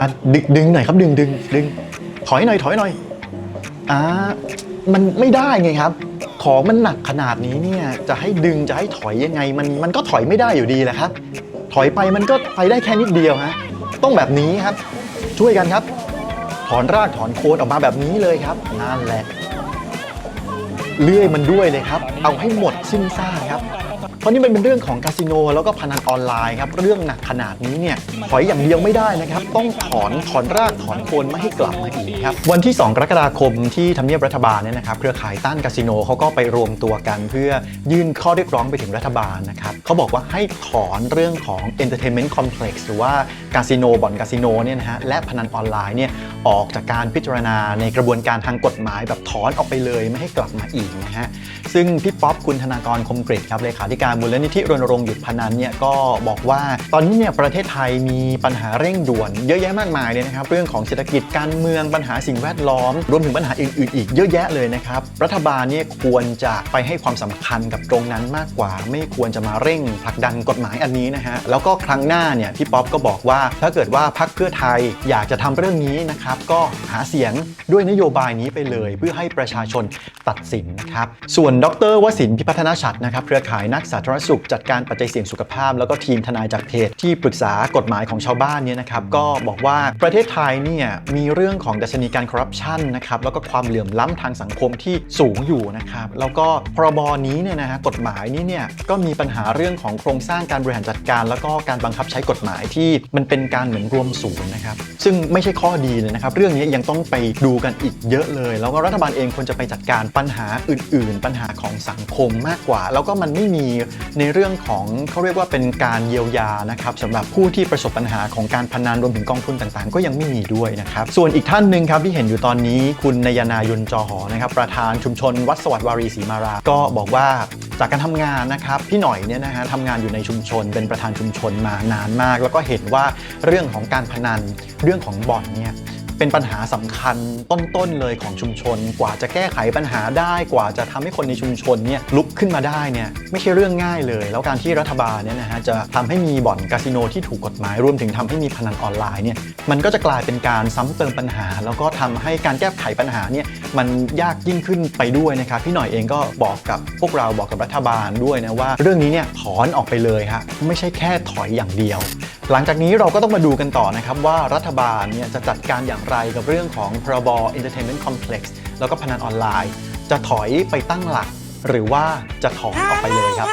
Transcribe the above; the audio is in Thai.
อะดึงดึงหน่อยครับดึงดึงดึงถอยหน่อยถอยหน่อยอ่ามันไม่ได้ไงครับ ของมันหนักขนาดนี้เนี่ยจะให้ดึงจะให้ถอยยังไง มันมันก็ถอยไม่ได้อยู่ดีแหละครับ ถอยไปมันก็ไปได้แค่นิดเดียวฮะต้องแบบนี้ครับ ช่วยกันครับ ถอนรากถอนโคนออกมาแบบนี้เลยครับนั่นแหละเลื่อยมันด้วยเลยครับ เอาให้หมดสิ้นซากครับ ราะนี่มันเป็นเรื่องของคาสิโนแล้วก็พนันออนไลน์ครับ เรื่องหนักขนาดนี้เนี่ยถอยอย่างเดียวไม่ได้นะครับ ต้องถอนถอนรากถอนโคนไม่ให้กลับมาอีกครับ วันที่ 2 กรกฎาคมที่ทำเนียบรัฐบาลเนี่ยนะครับเครือข่ายต้านคาสิโนเขาก็ไปรวมตัวกันเพื่อยื่นข้อเรียกร้องไปถึงรัฐบาลนะครับเขาบอกว่าให้ถอนเรื่องของ entertainment complex หรือว่าคาสิโนบ่อนคาสิโนเนี่ยนะฮะและพนันออนไลน์เนี่ย ออกจากการพิจารณาในกระบวนการทางกฎหมายแบบถอนออกไปเลยไม่ให้กลับมาอีกนะฮะซึ่งพี่ป๊อปคุณธนากรคมกริครับเลขาธิการมูลนิธิรณรงค์หยุดพนันเนี่ยก็บอกว่าตอนนี้เนี่ยประเทศไทยมีปัญหาเร่งด่วน เยอะแยะมากมายเลยนะครับเรื่องของเศรษฐกิจการเมืองปัญหาสิ่งแวดล้อม รวมถึงปัญหาอื่นๆอีกเยอะแยะเลยนะครับรัฐบาลเนี่ยควรจะไปให้ความสำคัญกับตรงนั้นมากกว่า ไม่ควรจะมาเร่งผลักดันกฎหมายอันนี้นะฮะแล้วก็ครั้งหน้าเนี่ยพี่ป๊อปก็บอกว่าถ้าเกิดว่าพรรคเพื่อไทยอยากจะทำเรื่องนี้นะครับก็หาเสียงด้วยนโยบายนี้ไปเลย เพื่อให้ประชาชนตัดสินนะครับส่วนดรวสินทร์พิพัฒนาชัดนะครับเครือข่ายนักสาธารณสุข จัดการปัจจัยเสี่ยงสุขภาพ แล้วก็ทีมทนายจากเพจที่ปรึกษากฎหมายของชาวบ้านเนี่ยนะครับก็บอกว่าประเทศไทยเนี่ยมีเรื่องของดัชนีการคอร์รัปชันนะครับแล้วก็ความเหลื่อมล้ำทางสังคมที่สูงอยู่นะครับแล้วก็พรบนี้เนี่ยนะฮะกฎหมายนี้เนี่ยก็มีปัญหาเรื่องของโครงสร้างการบริหารจัดการ แล้วก็การบังคับใช้กฎหมายที่มันเป็นการเหมือนรวมศูนย์นะครับซึ่งไม่ใช่ข้อดีเลยนะครับเรื่องนี้ยังต้องไปดูกันอีกเยอะเลย แล้วก็รัฐบาลเองควรจะไปจัดการปัญหาอื่น ๆ ปัญหาของสังคมมากกว่า แล้วก็มันไม่มีในเรื่องของเขาเรียกว่าเป็นการเยียวยานะครับสำหรับผู้ที่ประสบปัญหาของการพนันรวมถึงกองทุนต่างๆ ก็ยังไม่มีด้วยนะครับส่วนอีกท่านหนึ่งครับที่เห็นอยู่ตอนนี้คุณนายนายนจอหอนะครับประธานชุมชนวัดสวัสดิ์วารีศรีมารา ก็บอกว่าจากการทำงานนะครับพี่หน่อยเนี่ยนะฮะทำงานอยู่ในชุมชน เป็นประธานชุมชนมานานมาก แล้วก็เห็นว่าเรื่องของการพนันเรื่องของบ่อนเนี่ย เป็นปัญหาสำคัญต้นๆเลยของชุมชน กว่าจะแก้ไขปัญหาได้กว่าจะทำให้คนในชุมชนเนี่ยลุกขึ้นมาได้เนี่ยไม่ใช่เรื่องง่ายเลย แล้วการที่รัฐบาลเนี่ยนะฮะจะทำให้มีบ่อนคาสิโนที่ถูกกฎหมายรวมถึงทำให้มีพนันออนไลน์เนี่ยมันก็จะกลายเป็นการซ้ำเติมปัญหา แล้วก็ทำให้การแก้ไขปัญหาเนี่ยมันยากยิ่งขึ้นไปด้วยนะครับพี่หน่อยเองก็บอกกับพวกเราบอกกับรัฐบาลด้วยนะว่า เรื่องนี้เนี่ยถอนออกไปเลยฮะไม่ใช่แค่ถอยอย่างเดียว หลังจากนี้เราก็ต้องมาดูกันต่อนะครับว่ารัฐบาลเนี่ยจะจัดการอย่างไรกับเรื่องของพรบ Entertainment Complex แล้วก็พนันออนไลน์ จะถอยไปตั้งหลัก หรือว่าจะถอนออกไปเลยครับ